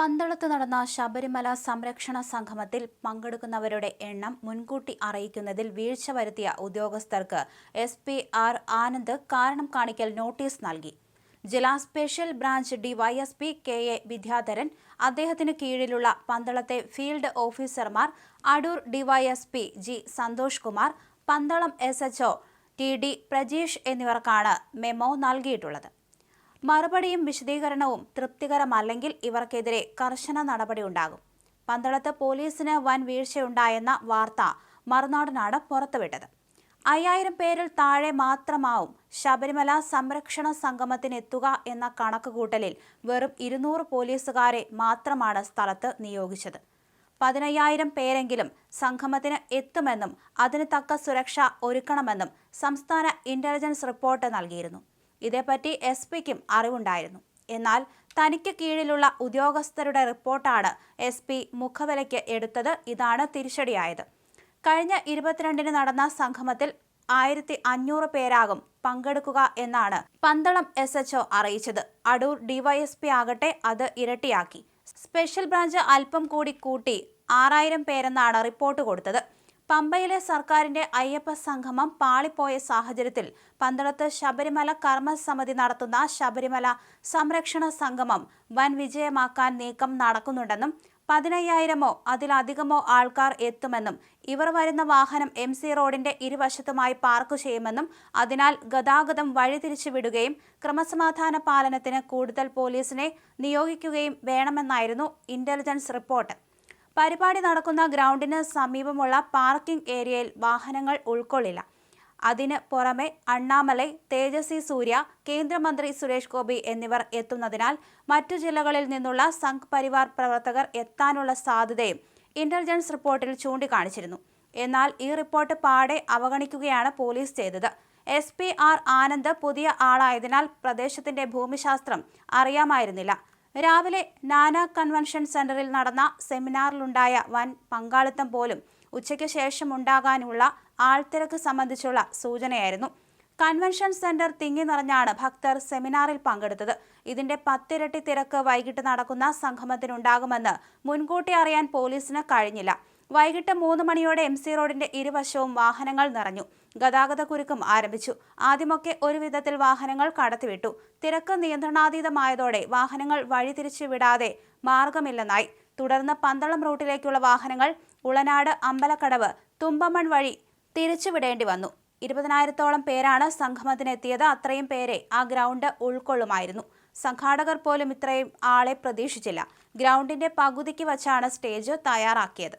പന്തളത്ത് നടന്ന ശബരിമല സംരക്ഷണ സംഗമത്തിൽ പങ്കെടുക്കുന്നവരുടെ എണ്ണം മുൻകൂട്ടി അറിയിക്കുന്നതിൽ വീഴ്ച വരുത്തിയ ഉദ്യോഗസ്ഥർക്ക് എസ് പി ആർ ആനന്ദ് കാരണം കാണിക്കൽ നോട്ടീസ് നൽകി. ജില്ലാ special branch DYSP K A Vidyadharan അദ്ദേഹത്തിന് കീഴിലുള്ള പന്തളത്തെ ഫീൽഡ് ഓഫീസർമാർ Adoor DYSP G Santhosh Kumar Pandalam S HO T D Prajeesh എന്നിവർക്കാണ് മെമ്മോ നൽകിയിട്ടുള്ളത്. മറുപടിയും വിശദീകരണവും തൃപ്തികരമല്ലെങ്കിൽ ഇവർക്കെതിരെ കർശന നടപടിയുണ്ടാകും. പന്തളത്ത് പോലീസിന് വൻ വീഴ്ചയുണ്ടായെന്ന വാർത്ത മറുനാടനാണ് പുറത്തുവിട്ടത്. അയ്യായിരം പേരിൽ താഴെ മാത്രമാവും ശബരിമല സംരക്ഷണ സംഗമത്തിനെത്തുക എന്ന കണക്കുകൂട്ടലിൽ വെറും ഇരുന്നൂറ് പോലീസുകാരെ മാത്രമാണ് സ്ഥലത്ത് നിയോഗിച്ചത്. പതിനയ്യായിരം പേരെങ്കിലും സംഗമത്തിന് എത്തുമെന്നും അതിന് തക്ക സുരക്ഷ ഒരുക്കണമെന്നും സംസ്ഥാന ഇന്റലിജൻസ് റിപ്പോർട്ട് നൽകിയിരുന്നു. ഇതേപ്പറ്റി എസ് പിക്കും അറിവുണ്ടായിരുന്നു. എന്നാൽ തനിക്ക് കീഴിലുള്ള ഉദ്യോഗസ്ഥരുടെ റിപ്പോർട്ടാണ് എസ് പി മുഖവിലയ്ക്ക് എടുത്തത്. ഇതാണ് തിരിച്ചടിയായത്. കഴിഞ്ഞ ഇരുപത്തിരണ്ടിന് നടന്ന സംഗമത്തിൽ ആയിരത്തി അഞ്ഞൂറ് പേരാകും പങ്കെടുക്കുക എന്നാണ് പന്തളം എസ് എച്ച്ഒ അറിയിച്ചത്. അടൂർ ഡിവൈഎസ്പി ആകട്ടെ അത് ഇരട്ടിയാക്കി. സ്പെഷ്യൽ ബ്രാഞ്ച് അല്പം കൂടി കൂട്ടി ആറായിരം പേരെന്നാണ് റിപ്പോർട്ട് കൊടുത്തത്. പമ്പയിലെ സർക്കാരിന്റെ അയ്യപ്പ സംഗമം പാളിപ്പോയ സാഹചര്യത്തിൽ പന്തളത്ത് ശബരിമല കർമ്മസമിതി നടത്തുന്ന ശബരിമല സംരക്ഷണ സംഗമം വൻ വിജയമാക്കാൻ നീക്കം നടക്കുന്നുണ്ടെന്നും പതിനയ്യായിരമോ അതിലധികമോ ആൾക്കാർ എത്തുമെന്നും ഇവർ വരുന്ന വാഹനം എം സി റോഡിന്റെ ഇരുവശത്തുമായി പാർക്ക് ചെയ്യുമെന്നും അതിനാൽ ഗതാഗതം വഴിതിരിച്ചു വിടുകയും ക്രമസമാധാന പാലനത്തിന് കൂടുതൽ പോലീസിനെ നിയോഗിക്കുകയും വേണമെന്നായിരുന്നു ഇന്റലിജൻസ് റിപ്പോർട്ട് പരിപാടി നടക്കുന്ന ഗ്രൗണ്ടിന് സമീപമുള്ള പാർക്കിംഗ് ഏരിയയിൽ വാഹനങ്ങൾ ഉൾക്കൊള്ളില്ല. അതിന് പുറമെ അണ്ണാമലൈ തേജസ്വി സൂര്യ കേന്ദ്രമന്ത്രി സുരേഷ് ഗോപി എന്നിവർ എത്തുന്നതിനാൽ മറ്റു ജില്ലകളിൽ നിന്നുള്ള സംഘ് പരിവാർ പ്രവർത്തകർ എത്താനുള്ള സാധ്യതയും ഇന്റലിജൻസ് റിപ്പോർട്ടിൽ ചൂണ്ടിക്കാണിച്ചിരുന്നു. എന്നാൽ ഈ റിപ്പോർട്ട് പാടെ അവഗണിക്കുകയാണ് പോലീസ് ചെയ്തത്. എസ് പി ആർ ആനന്ദ് പുതിയ ആളായതിനാൽ പ്രദേശത്തിന്റെ ഭൂമിശാസ്ത്രം അറിയാമായിരുന്നില്ല. രാവിലെ നാനാ കൺവെൻഷൻ സെന്ററിൽ നടന്ന സെമിനാറിലുണ്ടായ വൻ പങ്കാളിത്തം പോലും ഉച്ചയ്ക്ക് ശേഷം ഉണ്ടാകാനുള്ള ആൾത്തിരക്ക് സംബന്ധിച്ചുള്ള സൂചനയായിരുന്നു. കൺവെൻഷൻ സെന്റർ തിങ്ങി നിറഞ്ഞാണ് ഭക്തർ സെമിനാറിൽ പങ്കെടുത്തത്. ഇതിന്റെ പത്തിരട്ടി തിരക്ക് വൈകിട്ട് നടക്കുന്ന സംഗമത്തിനുണ്ടാകുമെന്ന് മുൻകൂട്ടി അറിയാൻ പോലീസിന് കഴിഞ്ഞില്ല. വൈകിട്ട് മൂന്ന് മണിയോടെ എം സി റോഡിന്റെ ഇരുവശവും വാഹനങ്ങൾ നിറഞ്ഞു. ഗതാഗത കുരുക്കും ആരംഭിച്ചു. ആദ്യമൊക്കെ ഒരുവിധത്തിൽ വാഹനങ്ങൾ കടത്തിവിട്ടു. തിരക്ക് നിയന്ത്രണാതീതമായതോടെ വാഹനങ്ങൾ വഴിതിരിച്ചു വിടാതെ മാർഗമില്ലെന്നായി. തുടർന്ന് പന്തളം റൂട്ടിലേക്കുള്ള വാഹനങ്ങൾ ഉളനാട് അമ്പലക്കടവ് തുമ്പമൺ വഴി തിരിച്ചുവിടേണ്ടി വന്നു. ഇരുപതിനായിരത്തോളം പേരാണ് സംഗമത്തിനെത്തിയത്. അത്രയും പേരെ ആ ഗ്രൗണ്ട് ഉൾക്കൊള്ളുമായിരുന്നു. സംഘാടകർ പോലും ഇത്രയും ആളെ പ്രതീക്ഷിച്ചില്ല. ഗ്രൗണ്ടിന്റെ പകുതിക്ക് വച്ചാണ് സ്റ്റേജ് തയ്യാറാക്കിയത്.